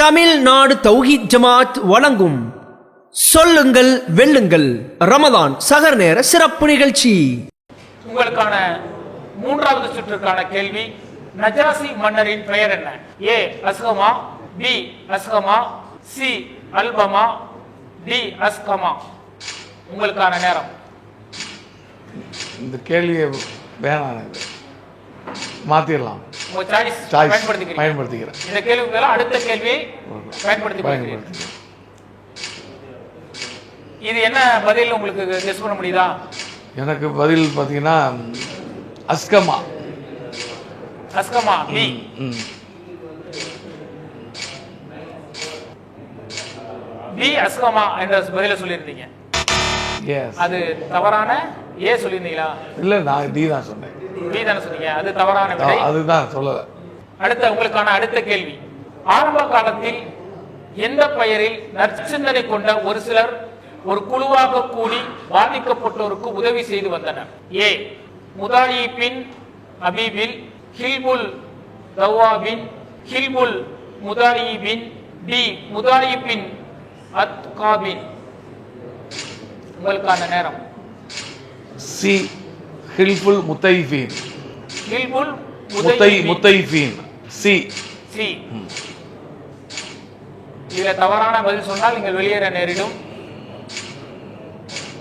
தமிழ்நாடு தௌஹீத் ஜமாத் வழங்கும் சொல்லுங்கள் வெல்லுங்கள். ரமதான் சகர் நேர சிறப்பு நிகழ்ச்சி. உங்களுக்கான மூன்றாவது சுற்றுக்கான கேள்வி நஜாசி மன்னரின் பெயர் என்ன? A Ashama B Ashama C Albama D Ashama உங்களுக்கான நேரம். இந்த கேள்வியை வேணாம் மாற்றிடலாம் சாய்ஸ் பயன்படுத்திக்கிறேன். இந்த கேள்விக்கு அடுத்த கேள்வியை பயன்படுத்தி. பயன்படுத்திக்கிறேன். இது என்ன பதில் உங்களுக்கு கெஸ் பண்ண முடியுதா? எனக்கு பதில் பார்த்தீங்கன்னா அஸ்கமா. அஸ்கமா பி பி அஸ்கமா என்ற பதில சொல்லியிருந்தீங்க. அது தவறான ஏ சொல்லியிருந்தீங்களா? இல்லை நான் டி தான் சொன்னேன். பி தானே சொன்னீங்க. அது தவறான விடை. அதுதான் சொல்லலை. அடுத்த உங்களுக்கான அடுத்த கேள்வி. ஆரம்ப காலத்தில் எந்த பெயரில் நற்சிந்தனை கொண்ட ஒரு சிலர் ஒரு குழுவாக கூடி பாதிக்கப்பட்டோருக்கு உதவி செய்து வந்தனர்? ஏ முதாயிபின் அபீபில் ஹில்புல் தவாபின் ஹில்புல் முதாயிபின் டி முதாயிபின் அத்காபின் உங்களுக்கான நேரம். சி ஹில்ஃபுல் முத்தைஃபீன். ஹில்புல் முத்தை முத்தைஃபீன். சி. சி. இதுல தவறான பதில் சொன்னால் நீங்கள் வெளியேற நேரிடும்.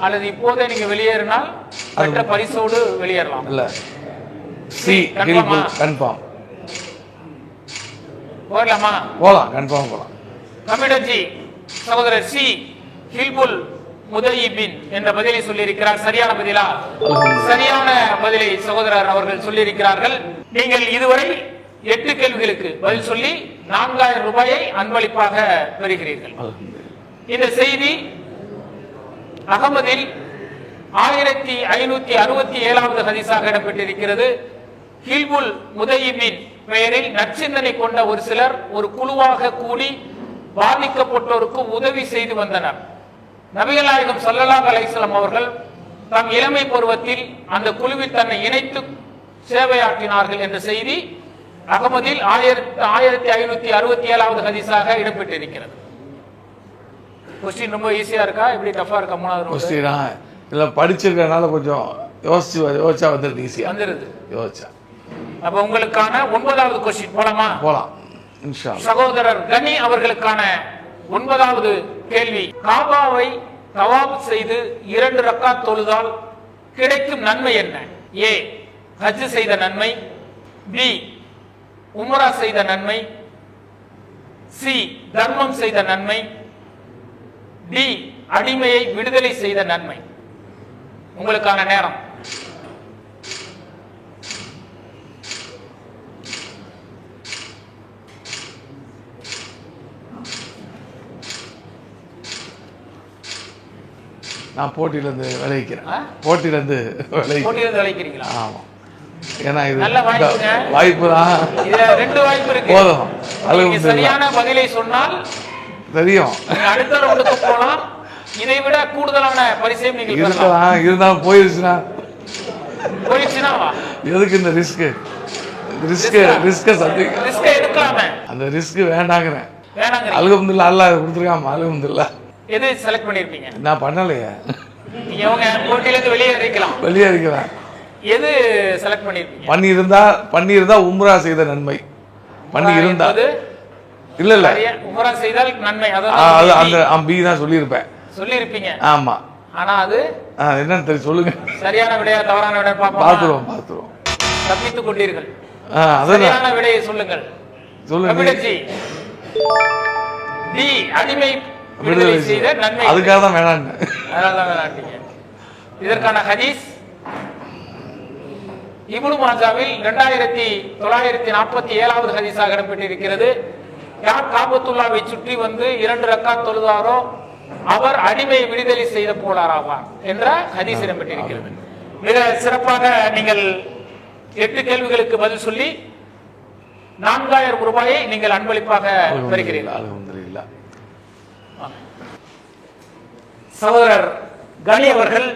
அல்லது இப்போதே நீங்க வெளியேறினால் மற்ற பரிசோடு வெளியேறலாம். இல்லை. C confirm? போகலாமா போகலாம் கன்ஃபார்ம் போகலாம் கமிடஜி சகோதரர் சி ஹில்புல் முதயிபின் என்ற பதிலை சொல்லியிருக்கிறார். சரியான பதிலா? சரியான பதிலை சகோதரர் அவர்கள் சொல்லியிருக்கிறார்கள். நீங்கள் இதுவரை எட்டு கேள்விகளுக்கு பதில் சொல்லி நான்காயிரம் ரூபாயை அன்பளிப்பாக பெறுகிறீர்கள். இந்த செய்தி அகமதில் ஆயிரத்தி ஐநூத்தி அறுபத்தி ஏழாவது ஹதீஸாக இடம்பெற்றிருக்கிறது. ஹில்புல் முதயிபின் பெயரில் நற்சிந்தனை கொண்ட ஒரு சிலர் ஒரு குழுவாக கூடி பாதிக்கப்பட்டோருக்கு உதவி செய்து வந்தனர். நபிகள் நாயகம் வஸல்லம் அவர்கள் தம் இளமை பருவத்தில் அந்த குழுவில் தன்னை இணைத்து சேவையாற்றினார்கள் என்ற செய்தி அகமதில் ஆயிரத்தி ஆயிரத்தி ஐநூத்தி அறுபத்தி ஏழாவது ஹதீஸாக இடம்பெற்றிருக்கிறது. கொஸ்டின் ரொம்ப ஈஸியா இருக்கா? இப்படி டஃபா இருக்கா? மூணாவது? கொஸ்டினா இல்லை படிச்சிருக்கறனால கொஞ்சம் யோசிச்சு யோசிச்சா வந்துடுது ஈஸியாக வந்துருது. யோசிச்சா. அப்ப உங்களுக்கான ஒன்பதாவது கொஸ்டின் போலாமா? அல்லாஹ். சகோதரர் கனி அவர்களுக்கான ஒன்பதாவது கேள்வி. காபாவை தவாப் செய்து இரண்டு ரக்காத் தொழுதால் கிடைக்கும் நன்மை என்ன? ஏ ஹஜ் செய்த நன்மை. பி உமரா செய்த நன்மை. சி தர்மம் செய்த நன்மை. டி அடிமையை விடுதலை செய்த நன்மை. உங்களுக்கான நேரம். நான் போட்டியிலேருந்து விளைவிக்கிறேன்? போட்டியிலேருந்து விளைவிக்கிறேன் அழைக்கிறீங்களா ஆமாம் ஏன்னா இது வாய்ப்பு தான். ரெண்டு வாய்ப்பு இருக்கு. போதும். அல்ஹம்துலில்லாஹ். சரியான பதிலை சொன்னால் தெரியும். அடுத்த ரவுண்டுக்கு இதை விட கூடுதலான பரிசையும் நீங்கள் இருக்கலாம். இருந்தாலும் போயிருச்சுன்னா எதுக்கு இந்த ரிஸ்க்கு ரிஸ்க்கு ரிஸ்க்கை சந்தி ரிஸ்க் எடுக்கலாமே. அந்த ரிஸ்க்கு வேண்டாங்கிறேன். வேணாங்க அல்ஹம்துலில்லாஹ் அல்லாஹ் கொடுத்துருக்காம அல்ஹம்துலில்லாஹ் எது செலக்ட் பண்ணிருப்பீங்க? நான் பண்ணலையே. நீங்க அவங்க போட்டியில இருந்து வெளியே இருக்கலாம் வெளியே இருக்கிறேன் எது செலக்ட் பண்ணிருப்பீங்க? பண்ணியிருந்தா பண்ணியிருந்தா உம்ரா செய்த நன்மை. பண்ணி இருந்தா. இல்ல இல்ல. உமரா செய்தால் நன்மை. அது அதான் அந்த பி தான் சொல்லியிருப்பேன். சொல்லியிருப்பீங்க. ஆமா. ஆனா அது என்னன்னு தெரியும் சொல்லுங்க. சரியான விடையா தவறான விடையா பார்த்துருவோம் பார்த்துருவோம். தப்பித்துக் கொண்டீர்கள். சரியான விடையை சொல்லுங்கள். சொல்லுங்க டி அடிமை விடுதலை செய்த நன்மை அதுக்காக தான் வேணான்னு. அதனாலதான் விளையாட்டீங்க இதற்கான ஹதீஸ் இப்னு மாஜாவில் இரண்டாயிரத்தி தொள்ளாயிரத்தி நாற்பத்தி ஏழாவது ஹதீஸாக இடம்பெற்றிருக்கிறது. யார் காபத்துல்லாவை சுற்றி வந்து இரண்டு ரக்காத் தொழுதாரோ அவர் அடிமை விடுதலை செய்த போலாராவார் என்ற ஹதீஸ் இடம்பெற்றிருக்கிறது. மிக சிறப்பாக நீங்கள் எட்டு கேள்விகளுக்கு பதில் சொல்லி நான்காயிரம் ரூபாயை நீங்கள் அன்பளிப்பாக பெறுகிறீர்கள். சகோதரர் கனி அவர்கள்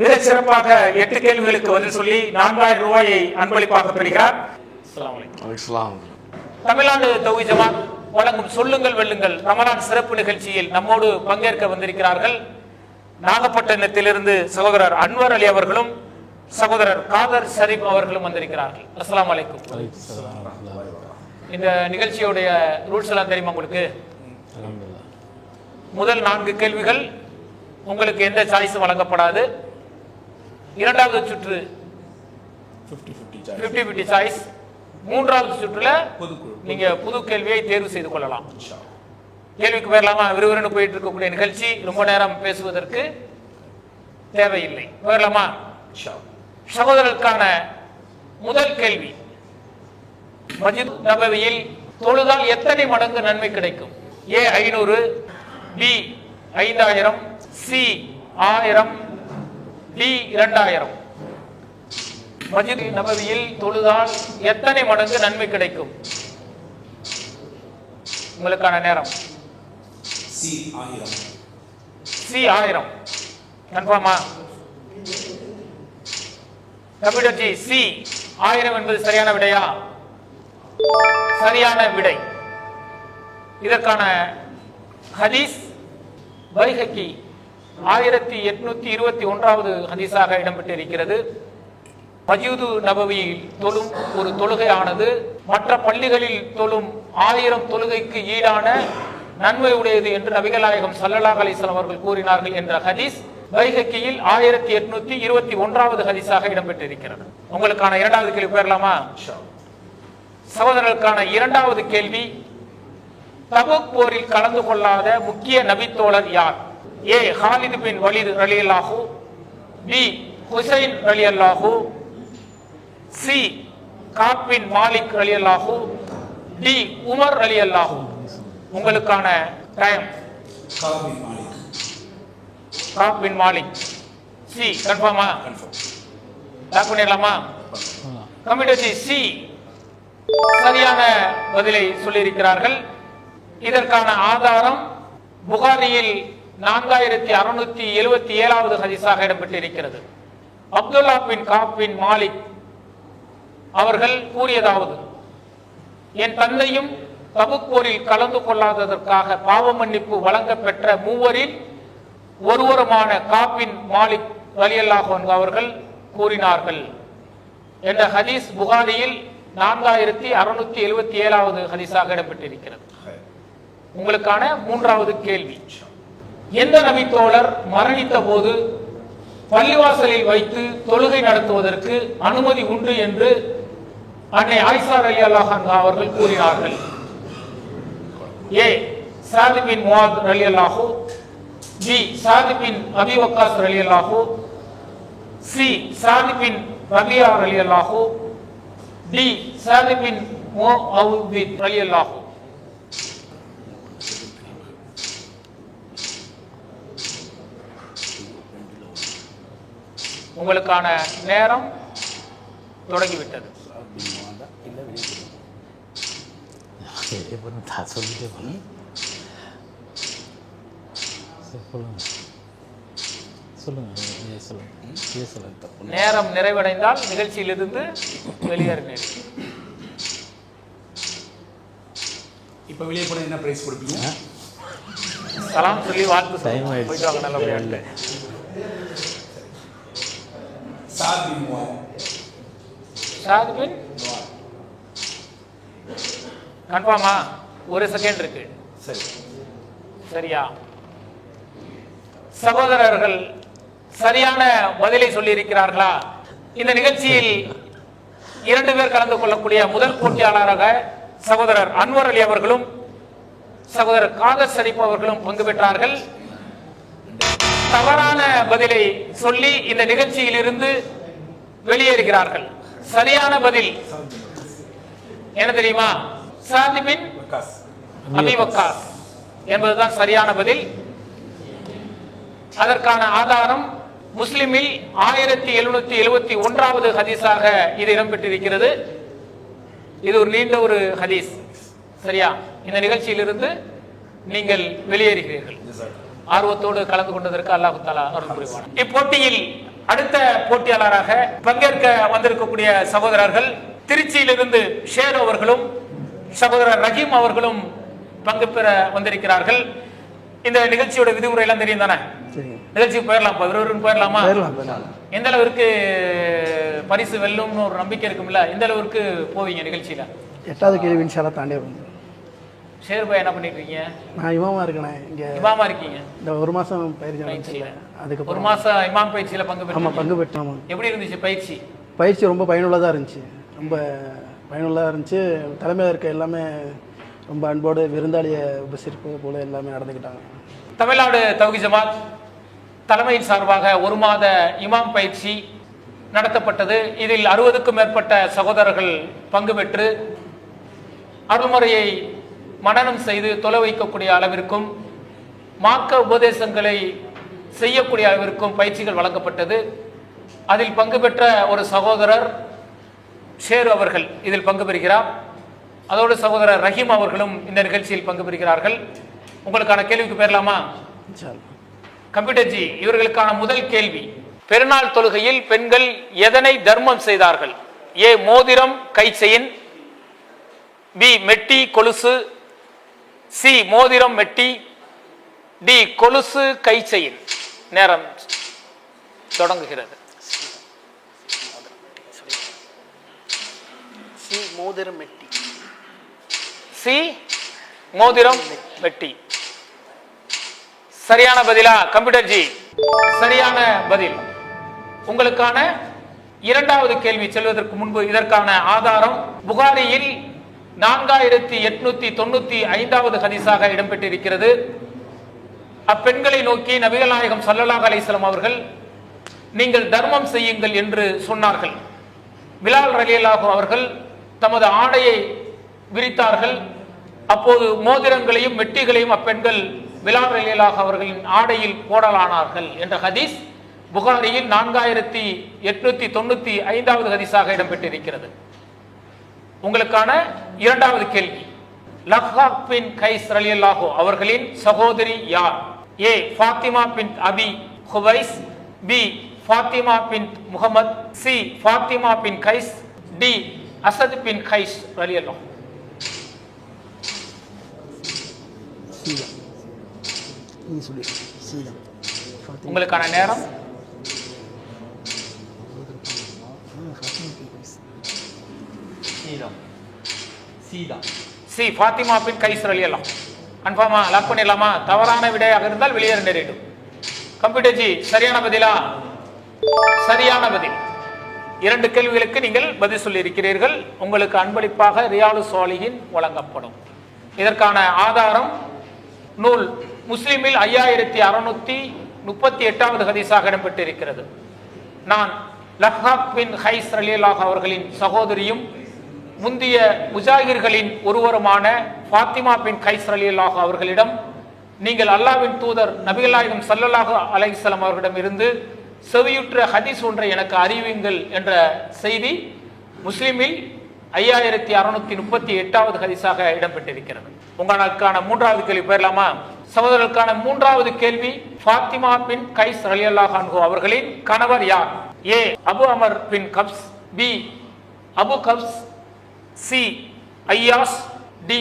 மிகச் சிறப்பாக எட்டு கேள்விகளுக்கு பதில் சொல்லி நான்காயிரம் ரூபாயை அன்பளிப்பாக பெறுகிறார். அஸ்ஸலாமு அலைக்கும். அலைஹிஸ்ஸலாம் தமிழ்நாடு தௌஹி ஜமாத் வழங்கும் சொல்லுங்கள் வெல்லுங்கள் ரமலான் சிறப்பு நிகழ்ச்சியில் நம்மோடு பங்கேற்க வந்திருக்கிறார்கள். நாகப்பட்டினத்திலிருந்து சகோதரர் அன்வர் அலி அவர்களும் சகோதரர் காதர் ஷரீப் அவர்களும் வந்திருக்கிறார்கள். அஸ்ஸலாமு அலைக்கும். இந்த நிகழ்ச்சியுடைய ரூல்ஸ் எல்லாம் தெரியுமா உங்களுக்கு? முதல் நான்கு கேள்விகள் உங்களுக்கு எந்த சாய்ஸும் வழங்கப்படாது. இரண்டாவது சுற்று 50 50 சாய்ஸ் மூன்றாவது சுற்றுல நீங்க புது கேள்வியை தேர்வு செய்து கொள்ளலாம். கேள்விக்கு போயிடலாமா விறுவிறுன்னு போயிட்டு இருக்கக்கூடிய நிகழ்ச்சி ரொம்ப நேரம் பேசுவதற்கு தேவையில்லை. போயிடலாமா சகோதரருக்கான முதல் கேள்வி. மஜித் நபவியில் தொழுதால் எத்தனை மடங்கு நன்மை கிடைக்கும்? ஏ ஐநூறு பி ஐந்தாயிரம். சி ஆயிரம். டி இரண்டாயிரம். மஜித் நபவியில் தொழுதால் எத்தனை மடங்கு நன்மை கிடைக்கும்? உங்களுக்கான நேரம். சி ஆயிரம். சி ஆயிரம். கன்ஃபார்மா? கம்ப்யூட்டர் ஜி சி ஆயிரம் என்பது சரியான விடையா? சரியான விடை. இதற்கான ஹதீஸ் பைஹக்கி ஆயிரத்தி எட்நூத்தி இருபத்தி ஒன்றாவது ஹதீஸாக இடம்பெற்றிருக்கிறது. மஜூது நபவியில் தொழும் ஒரு தொழுகையானது. மற்ற பள்ளிகளில் தொழும் ஆயிரம் தொழுகைக்கு ஈடான நன்மை உடையது என்று நபிகளாயகம் சல்லல்லாஹ் அலிஸ்லாம் அவர்கள் கூறினார்கள் என்ற ஹதீஸ் பைஹக்கியில் ஆயிரத்தி எட்நூத்தி இருபத்தி ஒன்றாவது ஹதீஸாக இடம்பெற்றிருக்கிறது. உங்களுக்கான இரண்டாவது கேள்வி போயிடலாமா சகோதரர்களுக்கான இரண்டாவது கேள்வி தபுக் போரில் கலந்து கொள்ளாத முக்கிய நபித்தோழர் யார்? ஏ. ஹாலித் பின் வலித் ரலியல்லாஹு பி. ஹுசைன் ரலியல்லாஹு சி. காப் பின் மாலிக் ரலியல்லாஹு டி. உமர் ரலியல்லாஹு. உங்களுக்கான டைம் காபி மாலிக். சி. கன்ஃபார்மா? கன்ஃபார்ம். பண்ணிடலாமா? Computer C. சி. சரியான பதிலை சொல்லியிருக்கிறார்கள். இதற்கான ஆதாரம் புகாரியில் நான்காயிரத்தி அறுநூத்தி எழுபத்தி ஏழாவது ஹதீஸாக இடம்பெற்றிருக்கிறது. அப்துல்லா பின் காப்பின் மாலிக் அவர்கள் கூறியதாவது என் தந்தையும் தபுக் போரில் கலந்து கொள்ளாததற்காக பாவ மன்னிப்பு வழங்கப்பெற்ற மூவரில் ஒருவருமான காப்பின் மாலிக் ரலியல்லாஹு அவர்கள் கூறினார்கள். என்ற ஹதீஸ் புகாரியில் நான்காயிரத்தி அறுநூத்தி எழுபத்தி ஏழாவது ஹதீஸாக இடம்பெற்றிருக்கிறது. உங்களுக்கான மூன்றாவது கேள்வி. எந்த நபித்தோழர் மரணித்த போது பள்ளிவாசலில் வைத்து தொழுகை நடத்துவதற்கு அனுமதி உண்டு என்று அன்னை ஆயிஷா அலி அல்லாஹா அவர்கள் கூறினார்கள். ஏ சாதி பின் முவாத் அலி அல்லாஹூ பி சாதி பின் அபி வக்காஸ் அலி அல்லாஹூ சி சாதி பின் ரபியா அலி அல்லாஹூ டி சாதி பின் மோ அலி அல்லாஹூ உங்களுக்கான நேரம் தொடங்கிவிட்டது வெளியே போன தான் சொல்லிட்டே போனேன் சரி சொல்லுங்க சொல்லுங்க நீங்க சொல்லுங்க நீங்க சொல்லுங்க நேரம் நிறைவடைந்தால் நிகழ்ச்சியிலிருந்து வெளியேறினேன் இப்போ வெளியே போனால் என்ன ப்ரைஸ் கொடுப்பீங்க சலாம் சொல்லி வாழ்த்து Time சொல்லுங்க. ஆயிடுச்சு. போயிட்டு வாங்க நல்லபடியாட்டு சாதி மூவாயிரம் ஷாதுபின் கன்ஃபார்மா ஒரு செகண்ட் இருக்கு. சரி. சரியா? சகோதரர்கள் சரியான பதிலை சொல்லி இருக்கிறார்களா இந்த நிகழ்ச்சியில் இரண்டு பேர் கலந்து கொள்ளக்கூடிய முதல் போட்டியாளராக சகோதரர் அன்வர் அலி அவர்களும் சகோதரர் காதர் ஷரீப் அவர்களும் பங்கு பெற்றார்கள். தவறான பதிலை சொல்லி இந்த நிகழ்ச்சியிலிருந்து வெளியேறுகிறார்கள். சரியான பதில். என்ன தெரியுமா? சாதிபின் வக்காஸ். அபி வக்காஸ். என்பதுதான் சரியான பதில். அதற்கான ஆதாரம் முஸ்லிமில் ஆயிரத்தி எழுநூத்தி எழுபத்தி ஒன்றாவது ஹதீஸாக இது இடம்பெற்றிருக்கிறது. இது ஒரு நீண்ட ஒரு ஹதீஸ். சரியா? இந்த நிகழ்ச்சியிலிருந்து நீங்கள் வெளியேறுகிறீர்கள். ஆர்வத்தோடு கலந்து கொண்டதற்கு அல்லாஹு தாலா அருள் புரிவான் இப்போட்டியில் அடுத்த போட்டியாளராக பங்கேற்க வந்திருக்கக்கூடிய சகோதரர்கள் திருச்சியிலிருந்து ஷேர் அவர்களும் சகோதரர் ரஹீம் அவர்களும் பங்கு பெற வந்திருக்கிறார்கள். இந்த நிகழ்ச்சியோட விதிமுறை எல்லாம் தெரியும் தானே? நிகழ்ச்சிக்கு போயிடலாம் போயிடலாமா எந்த அளவிற்கு பரிசு வெல்லும்னு ஒரு நம்பிக்கை இருக்கும்ல எந்த அளவிற்கு போவீங்க நிகழ்ச்சியில? எட்டாவது கேள்வி தாண்டி ஷேர்பாய் என்ன பண்ணிட்டு இருக்கீங்க நான் இமாமா இருக்கேனே இங்கே இமாமா இருக்கீங்க. இந்த ஒரு மாதம் பயிற்சி பயிற்சியில. நடந்துச்சுல ஒரு மாசம் இமாம் பயிற்சியில பங்கு ஆமாம் பெற்று பங்கு பெற்றோம். ஆமாம் எப்படி இருந்துச்சு பயிற்சி? பயிற்சி ரொம்ப பயனுள்ளதாக இருந்துச்சு. ரொம்ப பயனுள்ளதாக இருந்துச்சு. தலைமையில் இருக்க எல்லாமே ரொம்ப அன்போடு விருந்தாளியை உபசரிப்பு போல எல்லாமே நடந்துக்கிட்டாங்க. தமிழ்நாடு தௌகி ஜமாத் தலைமையின் சார்பாக ஒரு மாத இமாம் பயிற்சி நடத்தப்பட்டது. இதில் அறுபதுக்கும் மேற்பட்ட சகோதரர்கள் பங்கு பெற்று அருள்முறையை மனனம் செய்து தொலை வைக்கக்கூடிய அளவிற்கும் மார்க்க உபதேசங்களை செய்யக்கூடிய அளவிற்கும் பயிற்சிகள் வழங்கப்பட்டது. அதில் பங்கு பெற்ற ஒரு சகோதரர் ஷேர் அவர்கள் இதில் பங்கு பெறுகிறார். அதோடு சகோதரர் ரஹீம் அவர்களும் இந்த நிகழ்ச்சியில் பங்கு பெறுகிறார்கள். உங்களுக்கான கேள்விக்கு பெறலாமா. கம்ப்யூட்டர் ஜி இவர்களுக்கான முதல் கேள்வி. பெருநாள் தொழுகையில் பெண்கள் எதனை தர்மம் செய்தார்கள்? ஏ மோதிரம் கை செயின் பி மெட்டி கொலுசு சி மோதிரம் மெட்டி டி கொலுசு கை செயின். நேரம் தொடங்குகிறது. சி மோதிரம் மெட்டி சி மோதிரம் மெட்டி சரியான பதிலா கம்ப்யூட்டர் ஜி? சரியான பதில். உங்களுக்கான இரண்டாவது கேள்வி செல்வதற்கு முன்பு இதற்கான ஆதாரம் புகாரியில் நான்காயிரத்தி எட்நூத்தி தொண்ணூத்தி ஐந்தாவது ஹதீஸாக இடம்பெற்றிருக்கிறது. அப்பெண்களை நோக்கி நபிகள் நாயகம் ஸல்லல்லாஹு அவர்கள் நீங்கள் தர்மம் செய்யுங்கள் என்று சொன்னார்கள். பிலால் ரலியல்லாஹு அவர்கள் தமது ஆடையை விரித்தார்கள். அப்போது மோதிரங்களையும் வெட்டிகளையும் அப்பெண்கள் பிலால் ரலியலாக அவர்களின் ஆடையில் போடலானார்கள் என்ற ஹதீஸ் புகாரியில் நான்காயிரத்தி எட்நூத்தி தொண்ணூத்தி ஐந்தாவது ஹதீஸாக இடம்பெற்றிருக்கிறது. உங்களுக்கான இரண்டாவது கேள்வி. லஹாக் பின் கைஸ் ரலியல்லாஹு அவர்களின் சகோதரி யார்? A Fatima bin Abi Huwais B Fatima bin Muhammad C Fatima bin Qais D Asad bin Qais Sita. Fatima உங்களுக்கான நேரம் ஃபாத்திமா பின் கைஸ். சீதம். சீதம். சி ஃபாத்திமா பின் கைஸ் ரலியல்லாஹு. கன்ஃபார்மா லாக் பண்ணிடலாமா? தவறான விடையாக இருந்தால் வெளியேற நேரிடும். கம்ப்யூட்டர் ஜி சரியான பதிலா? சரியான பதில். இரண்டு கேள்விகளுக்கு நீங்கள் பதில் சொல்லியிருக்கிறீர்கள். உங்களுக்கு அன்பளிப்பாக ரியாலு சாலியின் வழங்கப்படும். இதற்கான ஆதாரம் நூல் முஸ்லிமில் ஐயாயிரத்தி அறுநூத்தி முப்பத்தி எட்டாவது ஹதீஸாக இடம்பெற்றிருக்கிறது. நான் லஹாக் பின் ஹைஸ் ரலியல்லாஹ் அவர்களின் சகோதரியும் முந்திய முஜாகிர்களின் ஒருவருமான ஃபாத்திமா பின் கைஸ் ரலியல்லாஹு அவர்களிடம் நீங்கள் அல்லாஹ்வின் தூதர் நபிகள் சல்லல்லாஹு அலைசலம் அவர்களிடம் இருந்து செவியுற்ற ஹதீஸ் ஒன்றை எனக்கு அறிவியுங்கள் என்ற செய்தி முஸ்லிமில் ஐயாயிரத்தி அறுநூத்தி முப்பத்தி எட்டாவது ஹதீஸாக இடம்பெற்றிருக்கிறது. உங்களுக்கான மூன்றாவது கேள்வி போயிடலாமா? சகோதரர்களுக்கான மூன்றாவது கேள்வி ஃபாத்திமா பின் கைஸ் ரலியல்லாஹு அன்ஹு அவர்களின் கணவர் யார்? A Abu Amr bin Hafs B Abu Hafs C Ayyash D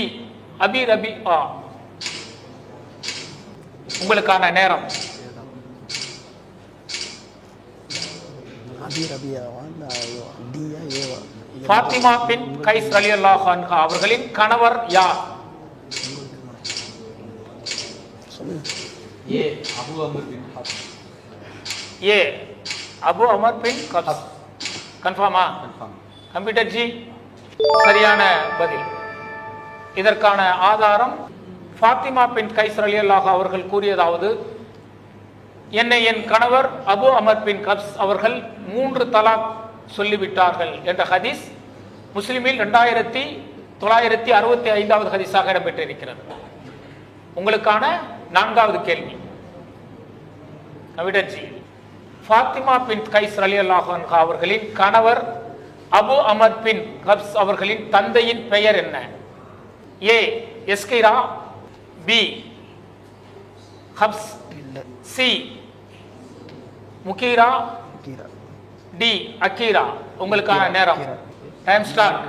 Abi Rabi ஆ உங்களுக்கான நேரம். ஃபாத்திமா பின் கைஸ் ரலியல்லாஹு அன்ஹா அவர்களின் கணவர் யார்? A Abu Amar bin A Abu Amar பின் கன்ஃபார்மா கன்ஃபார்ம் கம்ப்யூட்டர் ஜி சரியான பதில். இதற்கான ஆதாரம் ஃபாத்திமா பின் கைஸ் ரலியல்லாஹு அவர்கள் கூறியதாவது என்னை என் கணவர் அபு அமர் பின் கப்ஸ் அவர்கள் மூன்று தலாக் சொல்லிவிட்டார்கள் என்ற ஹதீஸ் முஸ்லிமில் ரெண்டாயிரத்தி தொள்ளாயிரத்தி அறுபத்தி ஐந்தாவது ஹதீஸாக இடம்பெற்றிருக்கிறது. உங்களுக்கான நான்காவது கேள்வி. கவிடர்ஜி ஃபாத்திமா பின் கைஸ் அலி அன்ஹா அவர்களின் கணவர் அபு அமர் பின் கப்ஸ் அவர்களின் தந்தையின் பெயர் என்ன? ஏ எஸ்கிரா பி ஹப்ஸ் சி முகீரா கீரா டி அக்கீரா உங்களுக்கான நேரம். டைம் ஸ்டார்ட்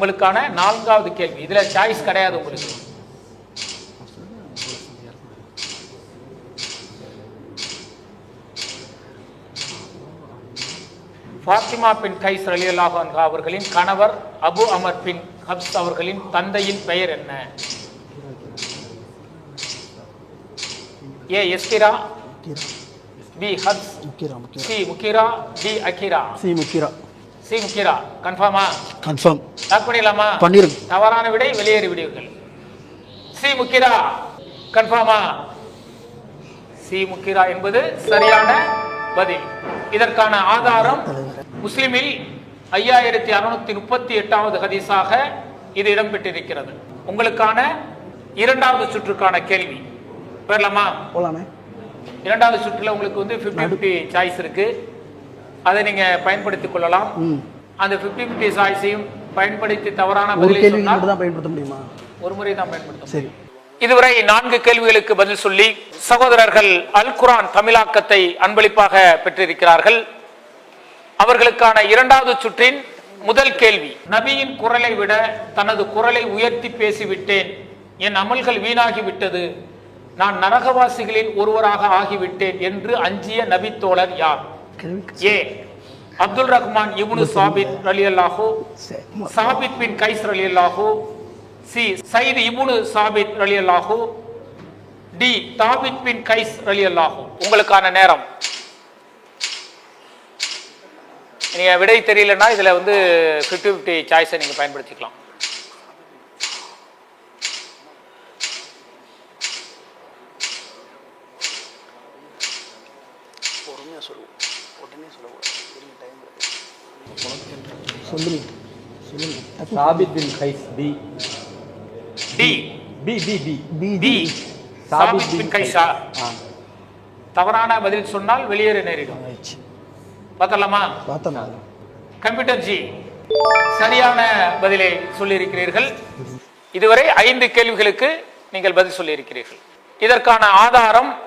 உங்களுக்கான நான்காவது கேள்வி. இதுல சாய்ஸ் கிடையாது உங்களுக்கு. ஃபாத்திமா பின் கைஸ் அன்ஹா அவர்களின் கணவர் அபு அமர் பின் ஹப்ஸ் அவர்களின் தந்தையின் பெயர் என்ன? A எஸ்கிரா? B Hafs? C Mughira? D Akira? C Mughira. C Mughira. கன்ஃபார்மா? கன்ஃபார்ம். பண்ணிடலாமா பண்ணிருங்க தவறான விடை வெளியேறி விடுவீர்கள் சி முக்கிரா கன்ஃபார்மா? சி முக்கிரா என்பது சரியான பதில். இதற்கான ஆதாரம் முஸ்லிமில் ஐயாயிரத்தி அறுநூத்தி முப்பத்தி எட்டாவது ஹதீஸாக இது இடம்பெற்றிருக்கிறது. உங்களுக்கான இரண்டாவது சுற்றுக்கான கேள்வி. பெறலாமா போலாமே. இரண்டாவது சுற்றுல உங்களுக்கு வந்து 50 50 சாய்ஸ் இருக்கு. அதை நீங்க பயன்படுத்திக் கொள்ளலாம். அந்த 50 50 சாய்ஸையும் பயன்படுத்தி தவறான பதிலை சொன்னால் தான் பயன்படுத்த முடியுமா? ஒரு முறை தான் பயன்படுத்தும் சரி. இதுவரை நான்கு கேள்விகளுக்கு பதில் சொல்லி சகோதரர்கள் அல் குரான் தமிழாக்கத்தை அன்பளிப்பாக பெற்றிருக்கிறார்கள். அவர்களுக்கான இரண்டாவது சுற்றின் முதல் கேள்வி நபியின் குரலை விட தனது குரலை உயர்த்தி பேசிவிட்டேன். என் அமல்கள் வீணாகி விட்டது நான் நரகவாசிகளில் ஒருவராக ஆகிவிட்டேன் என்று அஞ்சிய நபித்தோழர் யார்? ஏ. அப்துல் ரஹ்மான் இப்னு சாபித் ரலியல்லாஹு சரி. சாபித் பின் கைஸ் ரலியல்லாஹு சி சைது இப்னு சாபித் ரலியல்லாஹு டி தாபித் பின் கைஸ் ரலியல்லாஹு. உங்களுக்கான நேரம். நீங்க விடை தெரியலன்னா இதுல வந்து 50 50 சாய்ஸை நீங்க பயன்படுத்திக்கலாம். சொல்லுங்க. சொல்லுங்க. Thabit bin Qais B. D. B B B. B D. Thabit Thabit bin பின் கைஸா. ஆ. தவறான பதில் சொன்னால் வெளியேற நேரிடும். பார்த்தலாமா பார்த்தோம் கம்ப்யூட்டர் ஜி சரியான பதிலை சொல்லியிருக்கிறீர்கள். இதுவரை ஐந்து கேள்விகளுக்கு நீங்கள் பதில் சொல்லியிருக்கிறீர்கள். இதற்கான ஆதாரம்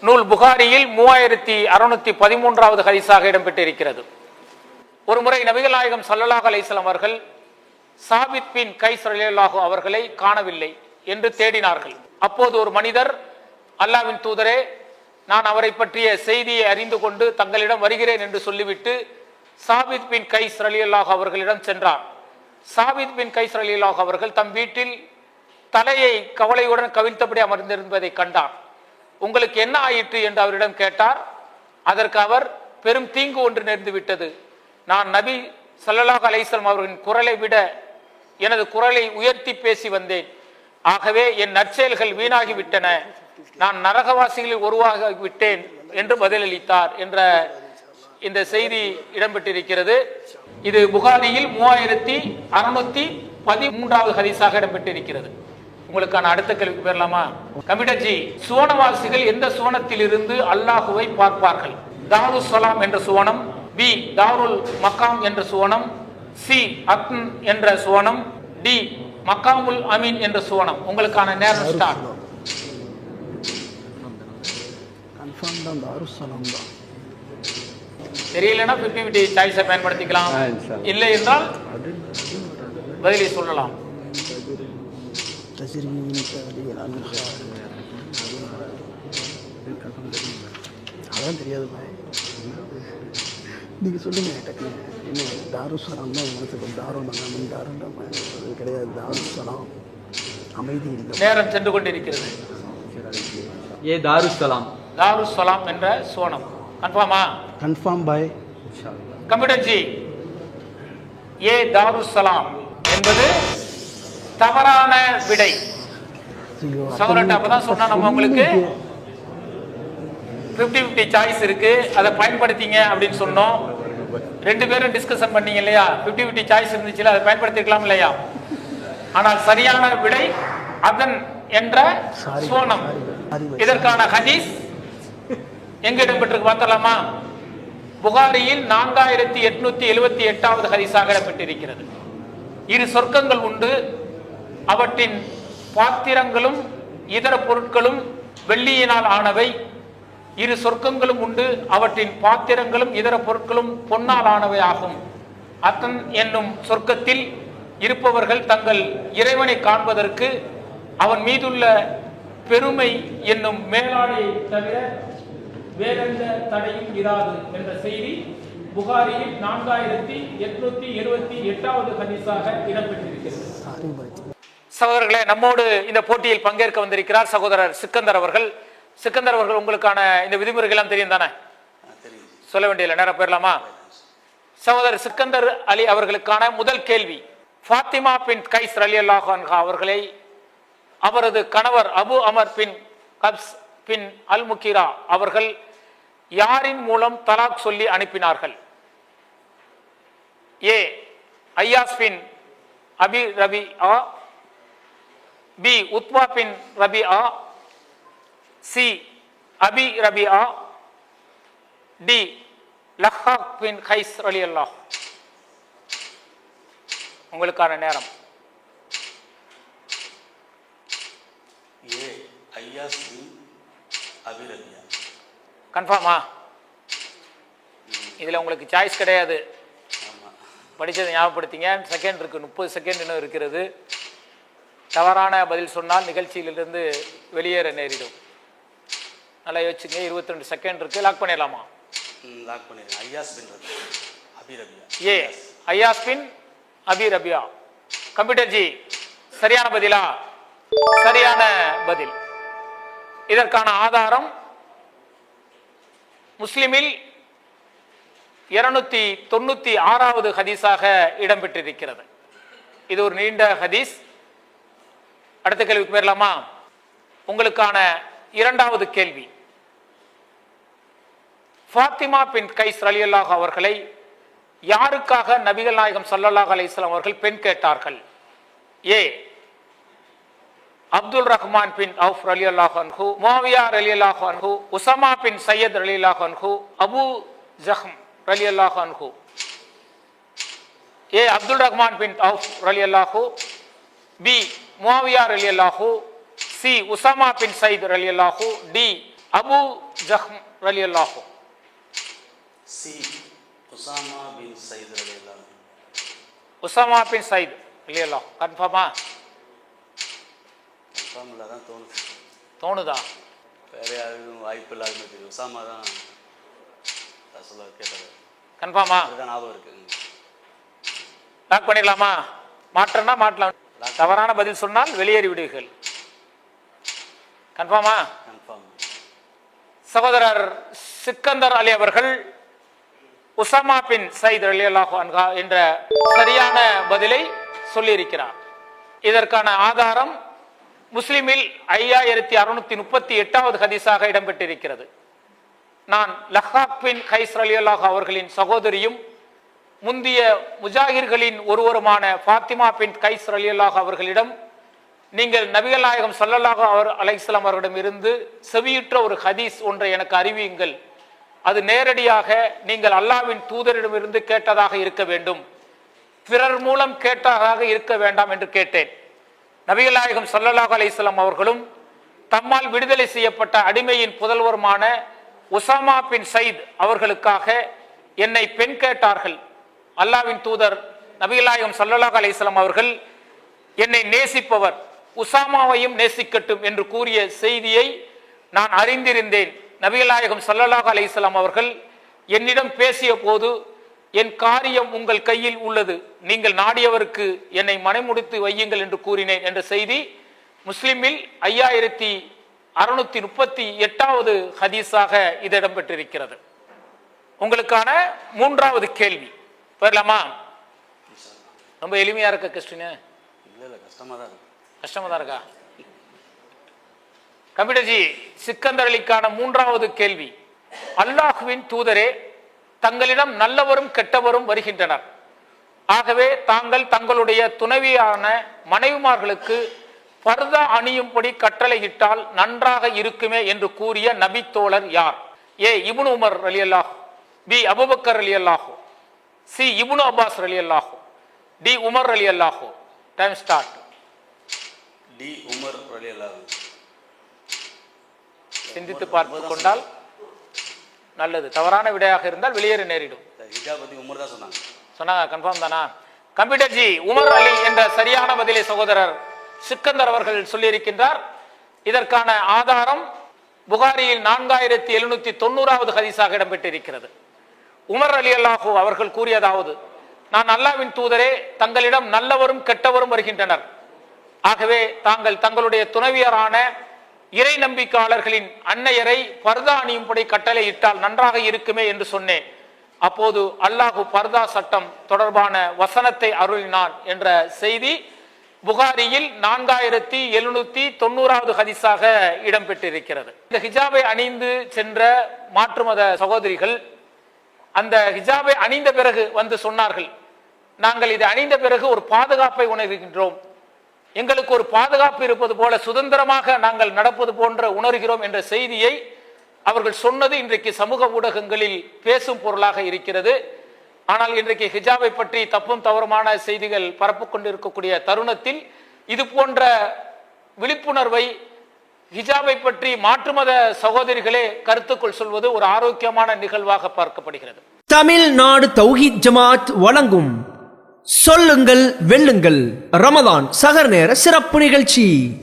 நூல் புகாரியில் மூவாயிரத்தி அறுநூத்தி பதிமூன்றாவது ஹரிசாக இடம்பெற்றிருக்கிறது. ஒரு முறை நபிகள் நாயகம் ஸல்லல்லாஹு அவர்கள் சாபித் பின் கைஸ் ரலியல்லாஹு அவர்களை காணவில்லை என்று தேடினார்கள். அப்போது ஒரு மனிதர் அல்லாவின் தூதரே நான் அவரை பற்றிய செய்தியை அறிந்து கொண்டு தங்களிடம் வருகிறேன் என்று சொல்லிவிட்டு சாபித் பின் கைஸ் ரலியல்லாஹு அவர்களிடம் சென்றார். சாபித் பின் கைஸ் ரலியல்லாஹு அவர்கள் தம் வீட்டில் தலையை கவலையுடன் கவிழ்த்தபடி அமர்ந்திருப்பதை கண்டார். உங்களுக்கு என்ன ஆயிற்று? என்று அவரிடம் கேட்டார். அதற்கு அவர் பெரும் தீங்கு ஒன்று நேர்ந்து விட்டது நான் நபி ஸல்லல்லாஹு அலைஹி அவர்களின் குரலை விட எனது குரலை உயர்த்தி பேசி வந்தேன். ஆகவே என் நற்செயல்கள் வீணாகிவிட்டன. நான் நரகவாசிகளில் உருவாகி விட்டேன் என்று பதிலளித்தார் என்ற இந்த செய்தி இடம்பெற்றிருக்கிறது. இது புகாரியில் மூவாயிரத்தி அறுநூத்தி பதிமூன்றாவது ஹதீஸாக இடம்பெற்றிருக்கிறது. உங்களுக்கான அடுத்த கேள்விக்கு பெறலாமா கமிடஜி சுவனவாசிகள் எந்த சுவனத்தில் இருந்து அல்லாஹுவை பார்ப்பார்கள்? தாரு சலாம் என்ற சுவனம் பி தாருல் மக்காம் என்ற சுவனம் சி அத்ன் என்ற சுவனம் டி மக்காமுல் அமீன் என்ற சுவனம். உங்களுக்கான நேரம் ஸ்டார்ட். தெரியலன்னா பிப்டி பிப்டி சாய்ஸை பயன்படுத்திக்கலாம். இல்லை என்றால் பதிலை சொல்லலாம். அன்ஹா. அதான் தெரியாது நீங்கள் சொல்லுங்க டக்குனு. என்ன தாருசலாம் தான் மனசுக்கு தாருல் மகாமன் தாருல் அது கிடையாது. தாருசலாம் அமைதி இல்லை நேரம் சென்று கொண்டிருக்கிறது. ஏ தாருஸ்ஸலாம் தாருஸ் சலாம் என்ற சுவனம். கன்ஃபார்மா கன்ஃபார்ம் பாய் கம்ப்யூட்டர் ஜி ஏ தாருஸ் சலாம் என்பது தவறான விடை. ஐயோ, சவரட் அப்பதான் சொன்னா நம்ம உங்களுக்கு பிப்டி பிப்டி சாய்ஸ் இருக்கு. அதை பயன்படுத்திங்க அப்படின்னு சொன்னோம். ரெண்டு பேரும் டிஸ்கஷன் பண்ணீங்க இல்லையா? பிப்டி பிப்டி சாய்ஸ் இருந்துச்சுல அதை பயன்படுத்திருக்கலாம் இல்லையா? ஆனால் சரியான விடை அதன் என்ற. சோனம். இதற்கான ஹதீஸ் எங்க இடம்பெற்றிருக்கு பார்த்தலாமா புகாரியில் நான்காயிரத்தி எட்நூத்தி எழுபத்தி எட்டாவது ஹதீஸாக இடம்பெற்றிருக்கிறது இரு சொர்க்கங்கள் உண்டு. அவற்றின் பாத்திரங்களும் இதர பொருட்களும் வெள்ளியினால் ஆனவை. இரு சொர்க்கங்களும் உண்டு அவற்றின் பாத்திரங்களும் இதர பொருட்களும் பொன்னால் ஆனவை ஆகும். அத்தன் என்னும் சொர்க்கத்தில் இருப்பவர்கள் தங்கள் இறைவனை காண்பதற்கு அவன் மீதுள்ள பெருமை என்னும் மேலாடையை தவிர வேறெந்த தடையும் இராது என்ற செய்தி புகாரியில் நான்காயிரத்தி எட்நூத்தி எழுபத்தி எட்டாவது ஹதீஸாக இடம்பெற்றிருக்கிறது. சகோதரர்களே நம்மோடு இந்த போட்டியில் பங்கேற்க வந்திருக்கிறார் சகோதரர் சிக்கந்தர் அவர்கள். சிக்கந்தர் அவர்கள் உங்களுக்கான இந்த விதிமுறைகள் எல்லாம் தெரியும் தானே? சொல்ல வேண்டியதில்லை நேரம் போயிடலாமா? சகோதரர் சிக்கந்தர் அலி அவர்களுக்கான முதல் கேள்வி. ஃபாத்திமா பின் கைஸ் அலி அல்லாஹ் அன்ஹா அவர்களை அவரது கணவர் Abu Amr bin Hafs bin al Mughira அவர்கள் யாரின் மூலம் தலாக் சொல்லி அனுப்பினார்கள்? A Ayyash bin Abi Rabia B உத்வா bin Rabia C Abi Rabia D லஹாக் bin ஹைஸ் அலி அல்லாஹ் உங்களுக்கான நேரம். ஏ ஐயாஸ் பின் அபிரபியா கன்ஃபார்மா? இதில் உங்களுக்கு சாய்ஸ் கிடையாது. படித்ததை ஞாபகப்படுத்திங்க. செகண்ட் இருக்கு முப்பது செகண்ட் இன்னும் இருக்கிறது. தவறான பதில் சொன்னால் நிகழ்ச்சியிலிருந்து வெளியேற நேரிடும். நல்லா யோசிச்சுங்க. இருபத்தி ரெண்டு செகண்ட் இருக்கு. லாக் பண்ணிடலாமா? லாக் பண்ணிடுங்க. Ayyash bin Rabi அபிரபியா A Ayyash bin Abi Rabia. Computer G சரியான பதிலா? சரியான பதில். இதற்கான ஆதாரம் முஸ்லிமில் இருநூத்தி தொண்ணூத்தி ஆறாவது ஹதீஸாக இடம்பெற்றிருக்கிறது. இது ஒரு நீண்ட ஹதீஸ். அடுத்த கேள்விக்கு போயிடலாமா? உங்களுக்கான இரண்டாவது கேள்வி. ஃபாத்திமா பின் கைஸ் ரலியல்லாஹு அவர்களை யாருக்காக நபிகள் நாயகம் ஸல்லல்லாஹு அலிஸ்லாம் அவர்கள் பெண் கேட்டார்கள்? A. Abdul Rahman bin Auf அலி அல்லாஹன்ஹு மோவியார் அலி அல்லாஹன்ஹு உசமா பின் சையத் அலி அல்லாஹன்ஹு அபு ஜஹம் அலி அல்லாஹன்ஹு A. Abdul Rahman bin Auf ரலியல்லாஹு பி. மோவியார் அலி அல்லாஹு சி. உசமா பின் சயீத் அலி அல்லாஹு டி. அபு ஜஹம் ரலியல்லாஹு. C Usama bin Zaid Usama bin Zaid ரலியல்லாஹு கன்ஃபார்மா கன்ஃபார்ம் இல்லை தான் தோணுது. தோணுதா? வேற யாருக்கும் வாய்ப்பு இல்லாத மாதிரி உசாமா தான் சொல்ல கேட்டது. கன்ஃபார்மா அதுதான் ஞாபகம் இருக்கு. லாக் பண்ணிடலாமா? மாற்றனா மாற்றலாம். தவறான பதில் சொன்னால் வெளியேறி விடுவீர்கள். கன்ஃபார்மா கன்ஃபார்ம் சகோதரர் சிக்கந்தர் அலி அவர்கள் உசாமா பின் சயித் அலி அல்லாஹு என்ற சரியான பதிலை சொல்லியிருக்கிறார். இதற்கான ஆதாரம் முஸ்லிமில் ஐயாயிரத்தி அறுநூத்தி முப்பத்தி எட்டாவது ஹதீஸாக இடம்பெற்றிருக்கிறது. நான் லஹாக் பின் கைஸ் அலி அல்லாஹ் அவர்களின் சகோதரியும் முந்திய முஜாகிர்களின் ஒருவருமான ஃபாத்திமா பின் கைஸ் அலி அல்லாஹ் அவர்களிடம் நீங்கள் நபிகள் நாயகம் சல்லல்லாஹ் அவர் அலைஹிஸ்ஸலாம் அவர்களிடம் இருந்து செவியுற்ற ஒரு ஹதீஸ் ஒன்றை எனக்கு அறிவியுங்கள். அது நேரடியாக நீங்கள் அல்லாவின் தூதரிடமிருந்து கேட்டதாக இருக்க வேண்டும். பிறர் மூலம் கேட்டதாக இருக்க வேண்டாம் என்று கேட்டேன். நபிகள் நாயகம் அலிஸ்லாம் அவர்களும் தம்மால் விடுதலை செய்யப்பட்ட அடிமையின் புதல்வருமான உசாமா பின் சயித் அவர்களுக்காக என்னை பெண் கேட்டார்கள். அல்லாவின் தூதர் நபிகள் நாயகம் அலிஸ்லாம் அவர்கள் என்னை நேசிப்பவர். உசாமாவையும் நேசிக்கட்டும் என்று கூறிய செய்தியை நான் அறிந்திருந்தேன். நபிகள் நாயகம் ஸல்லல்லாஹு அலைஹிஸ்ஸலாம் அவர்கள் என்னிடம் பேசிய போது என் காரியம் உங்கள் கையில் உள்ளது. நீங்கள் நாடியவருக்கு என்னை மனைமுடித்து வையுங்கள் என்று கூறினேன் என்ற செய்தி முஸ்லிமில் ஐயாயிரத்தி அறுநூத்தி முப்பத்தி எட்டாவது ஹதீஸாக இது இடம்பெற்றிருக்கிறது. உங்களுக்கான மூன்றாவது கேள்வி. போயிடலாமா ரொம்ப எளிமையா இருக்க இருக்கு. கஷ்டமா தான் இருக்கா? கம்ப்யூட்டர் சிக்கந்தர் அலிக்கான மூன்றாவது கேள்வி. அல்லாஹுவின் தூதரே தங்களிடம் நல்லவரும் கெட்டவரும் வருகின்றனர். ஆகவே தாங்கள் தங்களுடைய துணைவியான மனைவிமார்களுக்கு பர்தா அணியும்படி கட்டளையிட்டால் நன்றாக இருக்குமே என்று கூறிய நபித்தோழர் யார்? ஏ இபுன் உமர் அலி அல்லாஹ் பி அபுபக்கர் அலி அல்லாஹோ சி இபுன் அப்பாஸ் அலி அல்லாஹு டி உமர் அலி அல்லாஹோ டைம் ஸ்டார்ட். டி உமர் ரலியல்லாஹு. சிந்தித்து பார்த்து கொண்டால் நல்லது. தவறான விடையாக இருந்தால் வெளியேற நேரிடும். சொன்னாங்க. கன்ஃபார்ம் தானா? கம்ப்யூட்டர் ஜி உமர் அலி என்ற சரியான பதிலை சகோதரர் சிக்கந்தர் அவர்கள் சொல்லியிருக்கின்றார். இதற்கான ஆதாரம் புகாரியில் நான்காயிரத்தி எழுநூத்தி தொண்ணூறாவது ஹதீஸாக இடம்பெற்றிருக்கிறது. உமர் அலி அல்லாஹூ அவர்கள் கூறியதாவது நான் அல்லாவின் தூதரே தங்களிடம் நல்லவரும் கெட்டவரும் வருகின்றனர். ஆகவே தாங்கள் தங்களுடைய துணைவியரான இறை நம்பிக்கையாளர்களின் அன்னையரை பர்தா அணியும்படி கட்டளையிட்டால் நன்றாக இருக்குமே என்று சொன்னேன். அப்போது அல்லாஹு பர்தா சட்டம் தொடர்பான வசனத்தை அருளினான் என்ற செய்தி புகாரியில் நான்காயிரத்தி எழுநூத்தி தொண்ணூறாவது ஹதிசாக இடம்பெற்றிருக்கிறது. இந்த ஹிஜாபை அணிந்து சென்ற மாற்று மத சகோதரிகள் அந்த ஹிஜாபை அணிந்த பிறகு வந்து சொன்னார்கள் நாங்கள் இதை அணிந்த பிறகு ஒரு பாதுகாப்பை உணர்கின்றோம். எங்களுக்கு ஒரு பாதுகாப்பு இருப்பது போல சுதந்திரமாக நாங்கள் நடப்பது போன்ற உணர்கிறோம் என்ற செய்தியை அவர்கள் சொன்னது இன்றைக்கு சமூக ஊடகங்களில் பேசும் பொருளாக இருக்கிறது. ஆனால் இன்றைக்கு ஹிஜாபை பற்றி தப்பும் தவறுமான செய்திகள் பரப்பு கொண்டிருக்கக்கூடிய தருணத்தில் இது போன்ற விழிப்புணர்வை ஹிஜாபை பற்றி மாற்று மத சகோதரிகளே கருத்துக்குள் சொல்வது ஒரு ஆரோக்கியமான நிகழ்வாக பார்க்கப்படுகிறது. தமிழ்நாடு தௌஹீத் ஜமாத் வழங்கும் சொல்லுங்கள் வெல்லுங்கள். ரமதான் சகர் நேர சிறப்பு நிகழ்ச்சி.